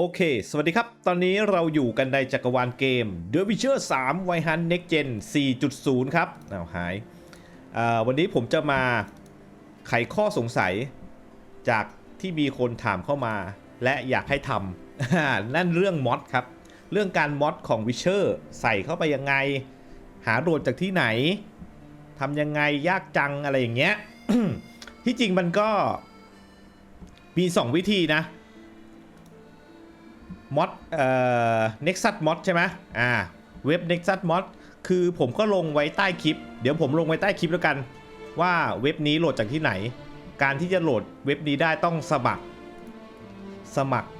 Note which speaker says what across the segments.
Speaker 1: โอเค สวัสดีครับ ตอนนี้เราอยู่กันในจักรวาลเกม The Witcher 3 w i h u n Next Gen 4.0 ครับอ้าวหายวันนี้ผมจะมาไขข้อสงสัยจากที่มีคนถามเข้ามา และอยากให้ทำ นั่นเรื่องมอดครับ เรื่องการมอดของ Witcher ใส่เข้าไปยังไง หาโหลดจากที่ไหนทำยังไงยากจังอะไรอย่างเงี้ย ที่จริงมันก็มี 2 วิธีนะ มอดเอ่อ Nexus Mod ใช่ไหมอ่า เว็บ Nexus Mod คือผมก็ลงไว้ใต้คลิป เดี๋ยวผมลงไว้ใต้คลิปแล้วกัน ว่าเว็บนี้โหลดจากที่ไหน การที่จะโหลดเว็บนี้ได้ต้องสมัคร สมัคร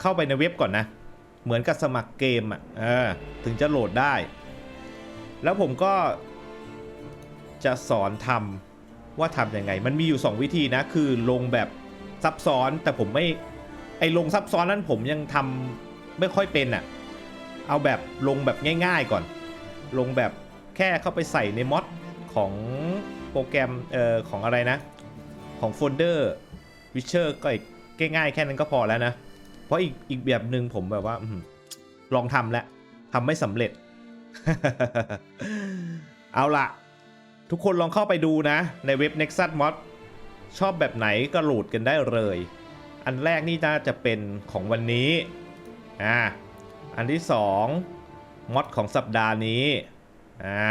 Speaker 1: เข้าไปในเว็บก่อนนะ เหมือนกับสมัครเกมอะเออถึงจะโหลดได้ แล้วผมก็จะสอนทำว่าทำยังไง มันมีอยู่ 2 วิธีนะ คือลงแบบซับซ้อนแต่ผมไม่ ไอ้ลงซับซ้อนนั้นผมยังทำไม่ค่อยเป็นอะ่ะ เอาแบบลงแบบง่ายๆก่อน ลงแบบแค่เข้าไปใส่ในมอดของโปรแกรมเอ่อของอะไรนะ ของโฟลเดอร์วิเชอร์ก็อีกง่ายๆแค่นั้นก็พอแล้วนะ เพราะอีกอีกแบบหนึ่งผมแบบว่าลองทำแล้วทำไม่สำเร็จ เอาละทุกคนลองเข้าไปดูนะ ในเว็บ Nexus Mod ชอบแบบไหนก็โหลดกันได้เลย อันแรกนี่น่าจะเป็นของวันนี้อ่าอันที่2มอดของสัปดาห์นี้อ่า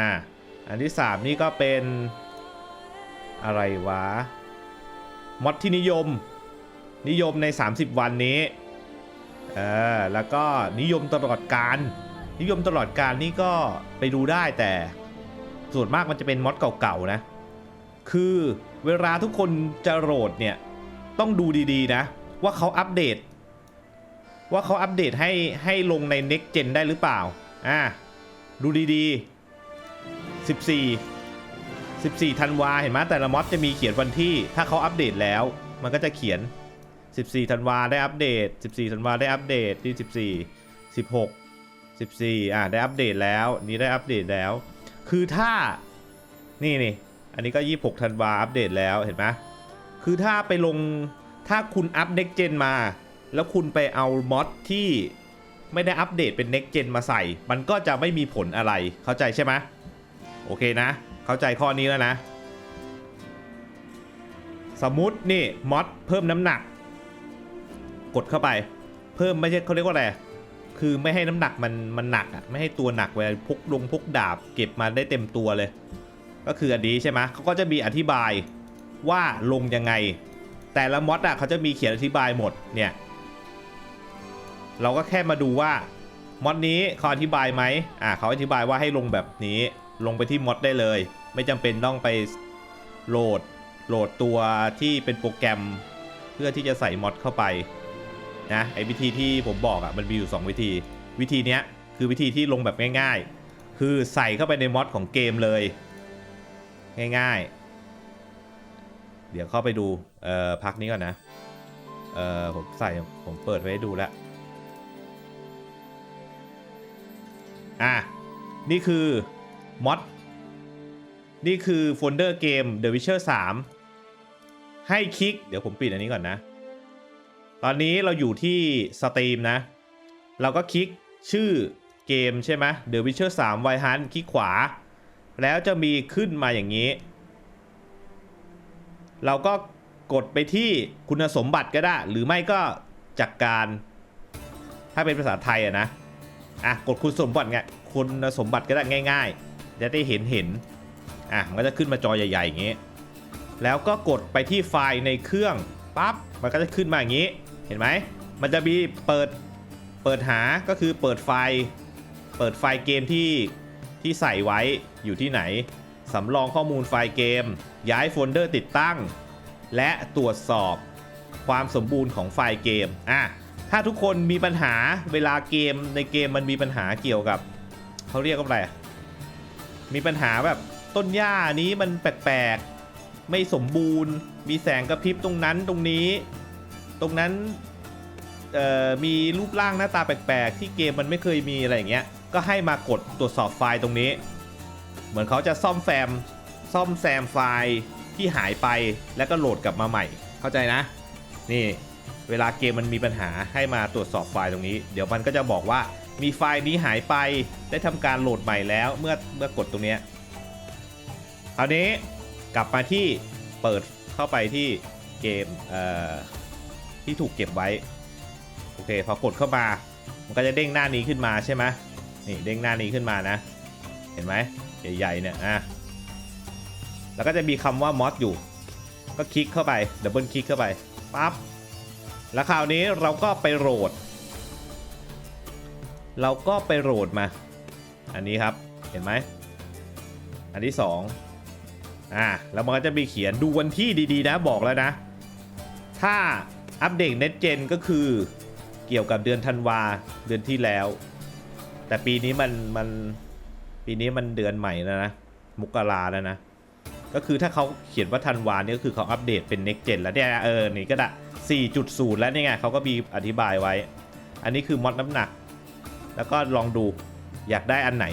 Speaker 1: อันที่ 3 นี่ก็เป็นอะไรวะมอดที่นิยม นิยมใน 30 วันนี้เออแล้วก็นิยมตลอดการ นิยมตลอดการนี่ก็ไปดูได้แต่ส่วนมากมันจะเป็นมอดเก่าๆนะ คือเวลาทุกคนจะโหลดเนี่ย ต้องดูดีๆนะ ว่าเขาอัปเดต ว่าเขาอัปเดตให้ให้ลงใน Next Gen ได้หรือเปล่า อ่า ดูดีๆ 14 14ธันวาเห็นไหมแต่ละมอดจะมีเขียนวันที่ ถ้าเขาอัปเดตแล้ว มันก็จะเขียน 14ธันวาได้อัปเดต 14ธันวาได้อัปเดตที่ 14 16 14 อ่าได้อัปเดตแล้ว นี้ได้อัปเดตแล้ว คือถ้านี่นี่อันนี้ก็ 26ธันวาอัปเดตแล้วเห็นไหมคือถ้าไปลง ถ้าคุณอัพ Next Gen มา แล้วคุณไปเอามอดที่ไม่ได้อัปเดตเป็น Next Gen มาใส่ มันก็จะไม่มีผลอะไรเข้าใจใช่ไหมโอเคนะ เข้าใจข้อนี้แล้วนะ สมมตินี่มอดเพิ่มน้ำหนัก กดเข้าไป เพิ่มไม่ใช่เขาเรียกว่าอะไรคือไม่ให้น้ำหนักมันมันหนักอะไม่ให้ตัวหนักเวลาพกลงพกดาบเก็บมาได้เต็มตัวเลย ก็คืออันนี้ใช่ไหมเขาก็จะมีอธิบายว่าลงยังไง แต่ละมอดอะเขาจะมีเขียนอธิบายหมดเนี่ย เราก็แค่มาดูว่ามอดนี้เขาอธิบายไหมอ่าเขาอธิบายว่าให้ลงแบบนี้ลงไปที่มอดได้เลย ไม่จำเป็นต้องไปโหลดโหลดตัวที่เป็นโปรแกรม เพื่อที่จะใส่มอดเข้าไปนะไอ้วิธีที่ผมบอกอะมันมีอยู่ 2 วิธี วิธีเนี้ยคือวิธีที่ลงแบบง่าย ๆ คือใส่เข้าไปในมอดของเกมเลย ง่ายๆ เดี๋ยวเข้าไปดูเอ่อพักนี้ก่อนนะเอ่อผมใส่ผมเปิดไว้ให้ดูแล้วอะนี่คือมอดนี่คือโฟลเดอร์เกม The Witcher 3 ให้คลิก เดี๋ยวผมปิดอันนี้ก่อนนะ ตอนนี้เราอยู่ที่สตรีมนะ เราก็คลิกชื่อเกมใช่ไหม The Witcher 3 w i h u n คลิกขวา แล้วจะมีขึ้นมาอย่างนี้ เราก็กดไปที่คุณสมบัติก็ได้ หรือไม่ก็จากการ ถ้าเป็นภาษาไทยอะนะอะกดคุณสมบัติไงคุณสมบัติก็ได้ง่าย ๆ จะได้เห็นเห็นอะมันก็จะขึ้นมาจอใหญ่ๆอย่างนี้ แล้วก็กดไปที่ไฟล์ในเครื่องปั๊บมันก็จะขึ้นมาอย่างนี้เห็นไหมมันจะมีเปิดเปิดหาก็คือเปิดไฟล์ เปิดไฟล์เกมที่ที่ใส่ไว้อยู่ที่ไหน สำรองข้อมูลไฟล์เกม ย้ายโฟลเดอร์ติดตั้ง และตรวจสอบความสมบูรณ์ของไฟล์เกมอะถ้าทุกคนมีปัญหาเวลาเกมในเกมมันมีปัญหาเกี่ยวกับเขาเรียกว่าอะไร มีปัญหาแบบต้นหญ้านี้มันแปลกๆ ไม่สมบูรณ์ มีแสงกระพริบตรงนั้นตรงนี้ ตรงนั้นมีรูปร่างหน้าตาแปลกๆ ที่เกมมันไม่เคยมีอะไรอย่างเงี้ย ก็ให้มากดตรวจสอบไฟล์ตรงนี้ เหมือนเขาจะซ่อมแซมซ่อมแซมไฟล์ที่หายไปแล้วก็โหลดกลับมาใหม่ เข้าใจนะ นี่เวลาเกมมันมีปัญหาให้มาตรวจสอบไฟล์ตรงนี้ เดี๋ยวมันก็จะบอกว่ามีไฟล์นี้หายไปได้ทำการโหลดใหม่แล้วเมื่อเมื่อกดตรงนี้คราวนี้กลับมาที่เปิดเข้าไปที่เกมเอ่อที่ถูกเก็บไว้โอเคพอกดเข้ามา มันก็จะเด้งหน้านี้ขึ้นมาใช่ไหมนี่เด้งหน้านี้ขึ้นมานะ เห็นไหม ใหญ่ๆเนี่ยอะแล้วก็จะมีคำว่ามอสอยู่ ก็คลิกเข้าไปดับเบิลคลิกเข้าไปปั๊บแล้วคราวนี้เราก็ไปโหลด เราก็ไปโหลดมา อันนี้ครับเห็นไหมอันที่สองอ่าแล้วมันก็จะมีเขียนดูวันที่ดีๆนะบอกแล้วนะ ถ้าอัปเดต Next Gen ก็คือเกี่ยวกับเดือนธันวาเดือนที่แล้ว แต่ปีนี้มันมัน ปีนี้มันเดือนใหม่แล้วนะมกราแล้วนะ ก็คือถ้าเขาเขียนว่าธันวาเนี่ยก็คือเขาอัปเดตเป็น next gen แล้วเนี่ยเออ นี่ก็ได้4.0 แล้วนี่ไงเขาก็มีอธิบายไว้ อันนี้คือมอดน้ำหนัก แล้วก็ลองดูอยากได้อันไหน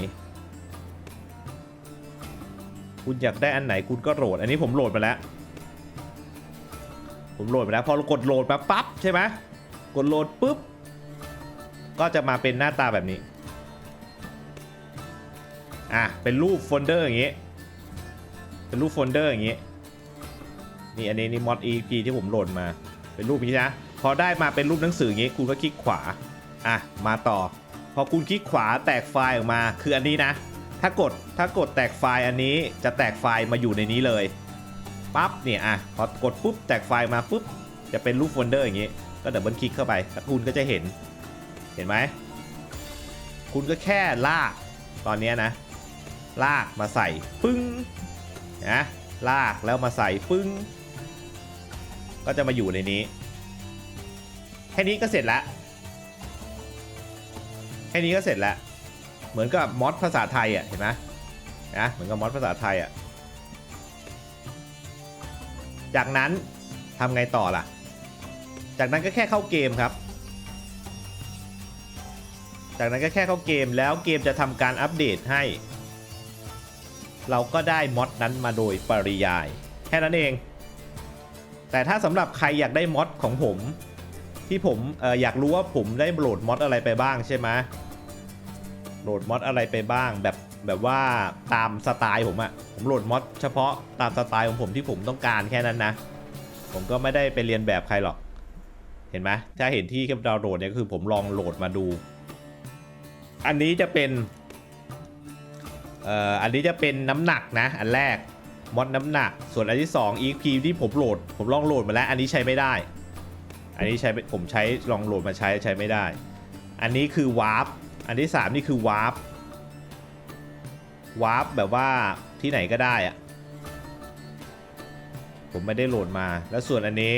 Speaker 1: คุณอยากได้อันไหนคุณก็โหลด อันนี้ผมโหลดไปแล้ว ผมโหลดไปแล้ว พอเรากดโหลดมาปั๊บใช่ไหมกดโหลดปุ๊บ ก็จะมาเป็นหน้าตาแบบนี้ อะเป็นรูปโฟลเดอร์อย่างงี้ เป็นรูปโฟลเดอร์อย่างงี้ นี่อันนี้นี่มอด EP ที่ผมโหลดมา เป็นรูปนี้นะ พอได้มาเป็นรูปหนังสืออย่างงี้ คุณก็คลิกขวา อะ มาต่อ พอคุณคลิกขวาแตกไฟล์ออกมา คืออันนี้นะ ถ้ากด ถ้ากดแตกไฟล์อันนี้จะแตกไฟล์มาอยู่ในนี้เลย ปั๊บ เนี่ยอะ พอกดปุ๊บแตกไฟล์มาปุ๊บ จะเป็นรูปโฟลเดอร์อย่างงี้ ก็ดับเบิลคลิกเข้าไปแล้วคุณก็จะเห็น เห็นไหม คุณก็แค่ลาก ตอนนี้นะ ลากมาใส่ปึ้งนะลากแล้วมาใส่ปึ้ง ก็จะมาอยู่ในนี้ แค่นี้ก็เสร็จแล้วแค่นี้ก็เสร็จแล้ว เหมือนกับมอดภาษาไทยอะเห็นไหมนะเหมือนกับมอดภาษาไทยอะจากนั้นทำไงต่อล่ะ จากนั้นก็แค่เข้าเกมครับ จากนั้นก็แค่เข้าเกมแล้วเกมจะทำการอัปเดตให้ เราก็ได้มอดนั้นมาโดยปริยาย แค่นั้นเอง แต่ถ้าสำหรับใครอยากได้มอดของผม ที่ผมอออยากรู้ว่าผมได้โหลดมอดอะไรไปบ้างใช่ไหมโหลดมอดอะไรไปบ้างแบบแบบว่าตามสไตล์ผมอะผมโหลดมอดเฉพาะตามสไตล์ของผมที่ผมต้องการแค่นั้นนะ ผมก็ไม่ได้ไปเรียนแบบใครหรอก เห็นไหมถ้าเห็นที่ดาวน์โหลดเนี่ยคือผมลองโหลดมาดู อันนี้จะเป็น เอ่ออันนี้จะเป็นน้ำหนักนะ อันแรกมอดน้ำหนัก ส่วนอันที่2 EXP ที่ผมโหลด ผมลองโหลดมาแล้ว อันนี้ใช้ไม่ได้ อันนี้ใช้ผมใช้ลองโหลดมาใช้ใช้ไม่ได้ อันนี้คือวาร์ปอันที่ 3 นี่คือวาร์ปวาร์ปแบบว่าที่ไหนก็ได้อะผมไม่ได้โหลดมา แล้วส่วนอันนี้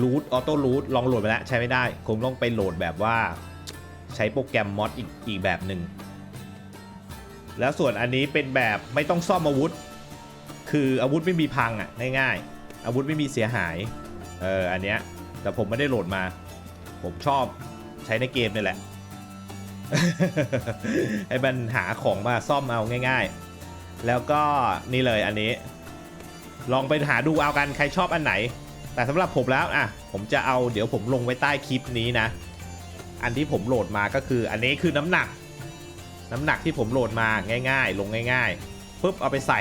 Speaker 1: รูทออโต้รูทลองโหลดมาแล้วใช้ไม่ได้ คงต้องไปโหลดแบบว่า ใช้โปรแกรมมอดอีกอีกแบบหนึ่ง แล้วส่วนอันนี้เป็นแบบไม่ต้องซ่อมอาวุธ คืออาวุธไม่มีพังอะง่ายๆอาวุธไม่มีเสียหายเอออันเนี้ยแต่ผมไม่ได้โหลดมา ผมชอบใช้ในเกมนี่แหละให้มันหาของมาซ่อมเอาง่าย ๆ แล้วก็นี่เลยอันนี้ ลองไปหาดูเอากันใครชอบอันไหน แต่สำหรับผมแล้วอะผมจะเอาเดี๋ยวผมลงไว้ใต้คลิปนี้นะ อันที่ผมโหลดมาก็คืออันนี้คือน้ำหนัก น้ำหนักที่ผมโหลดมาง่าย ๆ ลงง่ายๆปุ๊บเอาไปใส่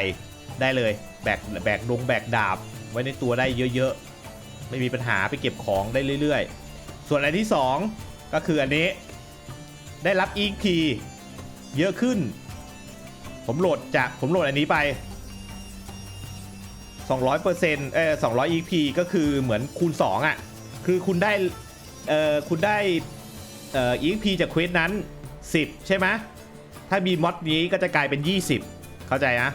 Speaker 1: ได้เลยแบกแบกดงแบกดาบ ไว้ในตัวได้เยอะๆ ไม่มีปัญหาไปเก็บของได้เรื่อยๆ ส่วนอันที่ 2 ก็คืออันนี้ ได้รับ EXP เยอะขึ้น ผมโหลดจากผมโหลดอันนี้ไป 200%เออ200 EP ก็คือเหมือนคูณ 2อะ คือคุณได้เออคุณได้เออ EP จากเควสนั้น 10 ใช่ไหม ถ้ามีมอดนี้ก็จะกลายเป็น 20 เข้าใจนะ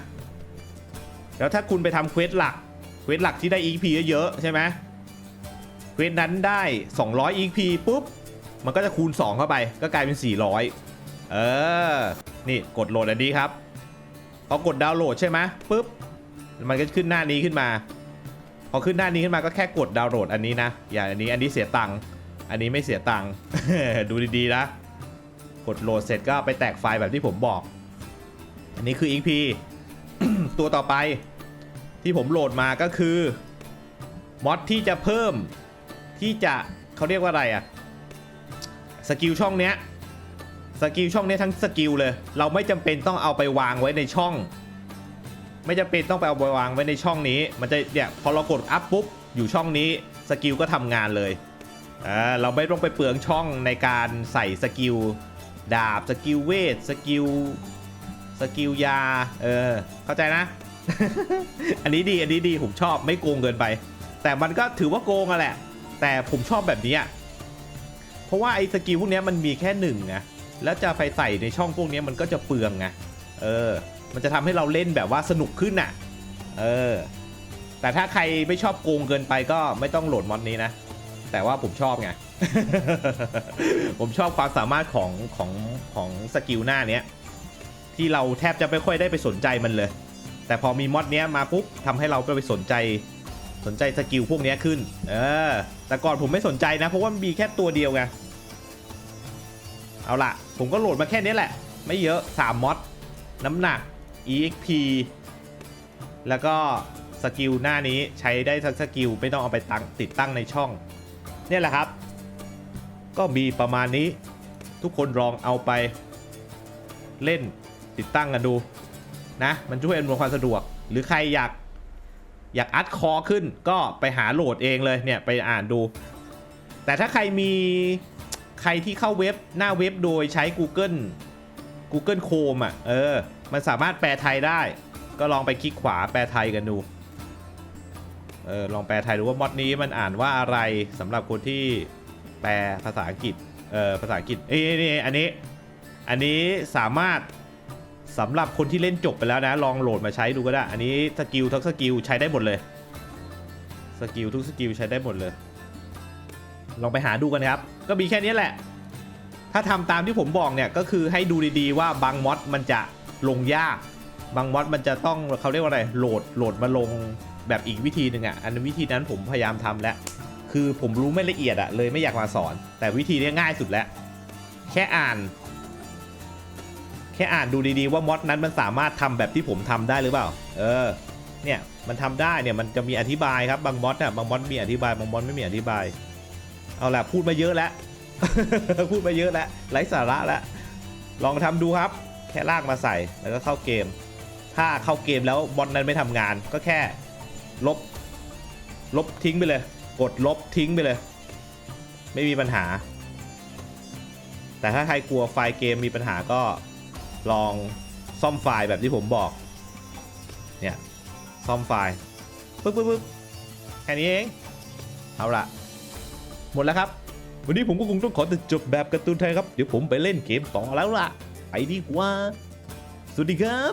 Speaker 1: แล้วถ้าคุณไปทำเควสหลัก เควสหลักที่ได้ EP เยอะๆใช่ไหมเควสนั้นได้ 200 EP ปุ๊บ มันก็จะคูณ 2 เข้าไป ก็กลายเป็น 400 เออ นี่กดโหลดอันนี้ครับพอกดดาวน์โหลดใช่ไหมปุ๊บ มันก็ขึ้นหน้านี้ขึ้นมา พอขึ้นหน้านี้ขึ้นมาก็แค่กดดาวน์โหลดอันนี้นะ อย่างอันนี้อันนี้เสียตังค์ อันนี้ไม่เสียตังค์ ดูดีๆนะ กดโหลดเสร็จก็ไปแตกไฟล์แบบที่ผมบอก อันนี้คือ XP ตัวต่อไปที่ผมโหลดมาก็คือมอดที่จะเพิ่มที่จะเขาเรียกว่าอะไรอะสกิลช่องเนี้ยสกิลช่องเนี้ยทั้งสกิลเลย เราไม่จำเป็นต้องเอาไปวางไว้ในช่อง ไม่จำเป็นต้องไปเอาไปวางไว้ในช่องนี้ มันจะเนี่ยพอเรากดอัพปุ๊บอยู่ช่องนี้สกิลก็ทำงานเลยอ่าเราไม่ต้องไปเปลืองช่องในการใส่สกิล ดาบสกิลเวทสกิลสกิลยา เออ เข้าใจนะ อันนี้ดีอันนี้ดีผมชอบไม่โกงเกินไป แต่มันก็ถือว่าโกงอะแหละ แต่ผมชอบแบบนี้อะเพราะว่าไอ้สกิลพวกนี้มันมีแค่หนึ่งไงแล้วจะไปใส่ในช่องพวกนี้มันก็จะเปลืองไงเออ มันจะทำให้เราเล่นแบบว่าสนุกขึ้นน่ะ เออ แต่ถ้าใครไม่ชอบโกงเกินไปก็ไม่ต้องโหลดมอดนี้นะ แต่ว่าผมชอบไง ผมชอบความสามารถของของของสกิลหน้าเนี้ย ที่เราแทบจะไม่ค่อยได้ไปสนใจมันเลย แต่พอมีมอดเนี้ยมาปุ๊บทำให้เราไปสนใจสนใจสกิลพวกเนี้ยขึ้น เออ แต่ก่อนผมไม่สนใจนะ เพราะว่ามันมีแค่ตัวเดียวไง เอาละผมก็โหลดมาแค่นี้แหละ ไม่เยอะ 3มอดน้ำหนัก exp แล้วก็สกิลหน้านี้ใช้ได้ทั้งสกิล ไม่ต้องเอาไปตั้งติดตั้งในช่อง เนี่ยแหละครับ ก็มีประมาณนี้ทุกคนลองเอาไปเล่นติดตั้งกันดูนะมันช่วยอำนวยความสะดวก หรือใครอยากอยากอัดคอขึ้นก็ไปหาโหลดเองเลยเนี่ยไปอ่านดู แต่ถ้าใครมีใครที่เข้าเว็บหน้าเว็บโดยใช้ Google Google Chrome อะเออ มันสามารถแปลไทยได้ ก็ลองไปคลิกขวาแปลไทยกันดู เออลองแปลไทยดูว่ามอดนี้มันอ่านว่าอะไรสำหรับคนที่แปลภาษาอังกฤษเออภาษาอังกฤษเอ้ยนี่อันนี้อันนี้สามารถสำหรับคนที่เล่นจบไปแล้วนะ ลองโหลดมาใช้ดูก็ได้ อันนี้สกิลทุกสกิลใช้ได้หมดเลยสกิลทุกสกิลใช้ได้หมดเลย ลองไปหาดูกันครับ ก็มีแค่นี้แหละ ถ้าทำตามที่ผมบอกเนี่ยก็คือให้ดูดีๆว่าบางมอดมันจะลงยาก บางมอดมันจะต้องเขาเรียกว่าอะไรโหลดโหลดมาลง แบบอีกวิธีหนึ่งอะอันวิธีนั้นผมพยายามทำแล้ว คือผมรู้ไม่ละเอียดอะเลยไม่อยากมาสอน แต่วิธีนี้ง่ายสุดแล้ว แค่อ่าน แค่อ่านดูดีๆว่ามอดนั้นมันสามารถทำแบบที่ผมทำได้หรือเปล่า เออ เนี่ยมันทำได้เนี่ยมันจะมีอธิบายครับบางมอดน่ะบางมอดมีอธิบายบางมอดไม่มีอธิบาย เอาล่ะพูดมาเยอะแล้วพูดมาเยอะแล้วไร้สาระแล้วลองทำดูครับ แค่ลากมาใส่แล้วก็เข้าเกม ถ้าเข้าเกมแล้วมอดนั้นไม่ทำงานก็แค่ ลบ ลบทิ้งไปเลย กดลบทิ้งไปเลย ไม่มีปัญหา แต่ถ้าใครกลัวไฟล์เกมมีปัญหาก็ลองซ่อมไฟล์แบบที่ผมบอก เนี่ย ซ่อมไฟล์ปึ๊บปึ๊บปึ๊บแค่นี้เอง เอาละหมดแล้วครับ วันนี้ผมก็คงต้องขอจบแบบการ์ตูนไทยครับ เดี๋ยวผมไปเล่นเกมต่อแล้วล่ะ ไปดีกว่า สวัสดีครับ